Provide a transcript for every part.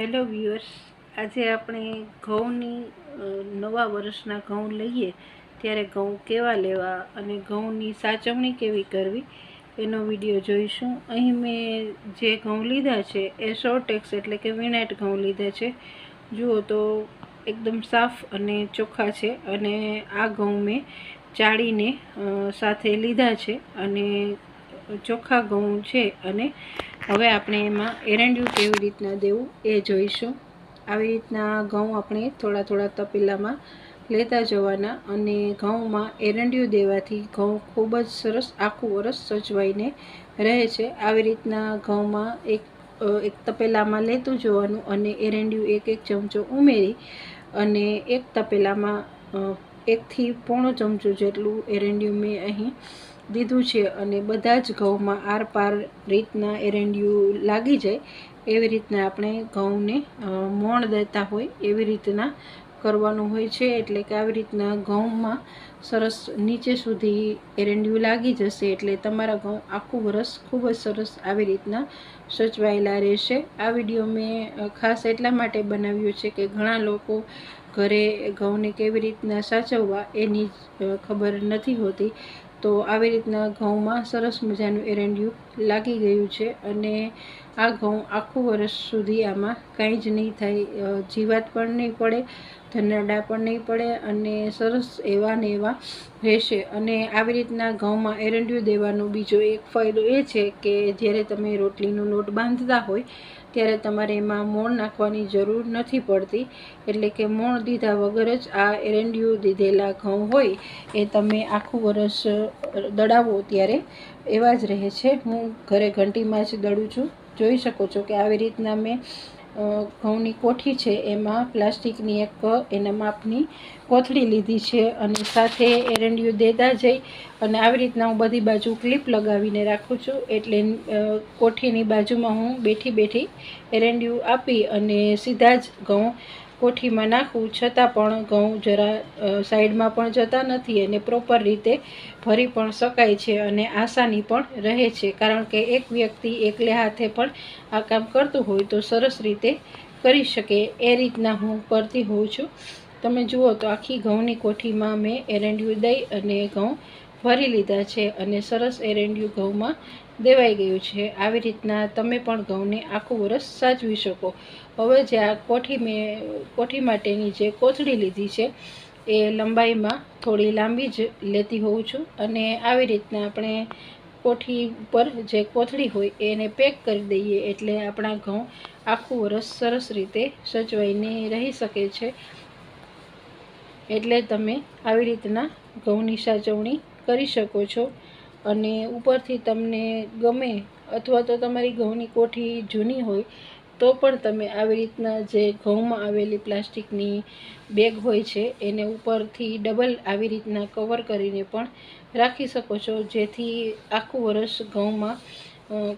Hello viewers આજે આપણે ઘઉંની નવા વર્ષના ઘઉં લઈએ, ત્યારે ઘઉં કેવા લેવા અને ઘઉંની સાચવણી કેવી કરવી, એનો વીડિયો જોઈશું. અહીં મેં જે ઘઉં લીધા છે, એ શોર્ટેક્સ એટલે કે વિનાઇટ ઘઉં લીધા છે. જુઓ તો એકદમ સાફ અને ચોખ્ખા છે અને આ ઘઉં મેં ચાળીને સાથે લીધા છે અને ચોખ્ખા ઘઉં છે અને હવે આપણે એમાં એરંડિયું કેવી રીતના દેવું એ જોઈશું. આવી રીતના ઘઉં આપણે થોડા થોડા તપેલામાં લેતા જવાના અને ઘઉંમાં એરંડિયું દેવાથી ઘઉં ખૂબ જ સરસ આખું વરસ સચવાઈને રહે છે. આવી રીતના ઘઉંમાં એક એક તપેલામાં લેતું જવાનું અને એરંડિયું એક એક ચમચો ઉમેરી અને એક તપેલામાં એકથી પોણો ચમચો જેટલું એરંડિયું મેં અહીં દીધું છે અને બધા જ ઘઉંમાં આરપાર રીતના એરંડિયું લાગી જાય, એવી રીતના આપણે ઘઉંને મોણ દેતા હોય એવી રીતના કરવાનું હોય છે. એટલે કે આવી રીતના ઘઉંમાં સરસ નીચે સુધી એરંડિયું લાગી જશે એટલે તમારા ઘઉં આખું વરસ ખૂબ જ સરસ આવી રીતના સચવાયેલા રહેશે. આ વીડિયો મેં ખાસ એટલા માટે બનાવ્યો છે કે ઘણા લોકો ઘરે ઘઉંને કેવી રીતના સાચવવા એની ખબર નથી હોતી. તો આવી રીતના ઘઉંમાં સરસ મજાનું એરંડિયું લાગી ગયું છે અને આ ઘઉં આખું વર્ષ સુધી આમાં કાંઈ જ નહીં થાય જીવાત પણ નહીં પડે. ધનાડા પણ નહીં પડે અને સરસ એવા ને એવા રહેશે. અને આવી રીતના ઘઉંમાં એરંડિયું દેવાનો બીજો એક ફાયદો એ છે કે જ્યારે તમે રોટલીનો લોટ બાંધતા હોય, ત્યારે તમારે એમાં મોણ નાખવાની જરૂર નથી પડતી. એટલે કે મોણ દીધા વગર જ આ એરંડિયું દીધેલા ઘઉં હોય, એ તમે આખું વરસ દળાવો ત્યારે એવા જ રહે છે. હું ઘરે ઘંટીમાં જ દળું છું. જોઈ શકો છો કે આવી રીતના મેં ઘઉંની કોઠી છે એમાં, પ્લાસ્ટિકની એક એના માપની કોથળી લીધી છે અને સાથે એરંડિયું દેતા જઈ અને આવી રીતના હું બધી બાજુ ક્લિપ લગાવીને રાખું છું. એટલે કોઠીની બાજુમાં હું બેઠી બેઠી એરંડિયું આપી અને સીધા જ ઘઉં કોઠીમાં નાખું, છતાં પણ ઘઉં જરા સાઈડમાં પણ જતા નથી અને પ્રોપર રીતે ભરી પણ શકાય છે અને આસાની પણ રહે છે. કારણ કે એક વ્યક્તિ એકલે હાથે પણ આ કામ કરતું હોય તો સરસ રીતે કરી શકે. એ રીતના હું કરતી હોઉં છું. તમે જુઓ તો આખી ઘઉંની કોઠીમાં મેં એરંડિયું દઈ અને ઘઉં ભરી લીધા છે અને સરસ એરંડિયું ઘઉંમાં દેવાઈ ગયું છે. આવી રીતના તમે પણ ઘઉંને આખું વરસ સાચવી શકો. હવે જે આ કોઠી મેં, કોઠી માટેની જે કોથળી લીધી છે, એ લંબાઈમાં થોડી લાંબી જ લેતી હોઉં છું અને આવી રીતના આપણે કોઠી ઉપર જે કોથળી હોય એને પેક કરી દઈએ એટલે આપણા ઘઉં આખું વરસ સરસ રીતે સચવાઈને રહી શકે છે. એટલે તમે આવી રીતના ઘઉંની સાચવણી કરી શકો છો અને ઉપરથી તમને ગમે અથવા તો તમારી ઘઉંની કોઠી જૂની હોય, તો પણ તમે આવી રીતના જે ઘઉંમાં આવેલી પ્લાસ્ટિકની બેગ હોય છે, એને ઉપરથી ડબલ આવી રીતના કવર કરીને પણ રાખી શકો છો. જેથી આખું વર્ષ ઘઉંમાં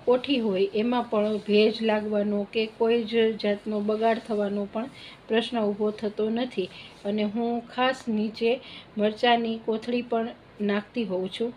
કોઠી હોય, એમાં પણ ભેજ લાગવાનો કે કોઈ જ જાતનો બગાડ થવાનો પણ પ્રશ્ન ઊભો થતો નથી. અને હું ખાસ નીચે મરચાંની કોથળી પણ નાખતી હોઉં છું.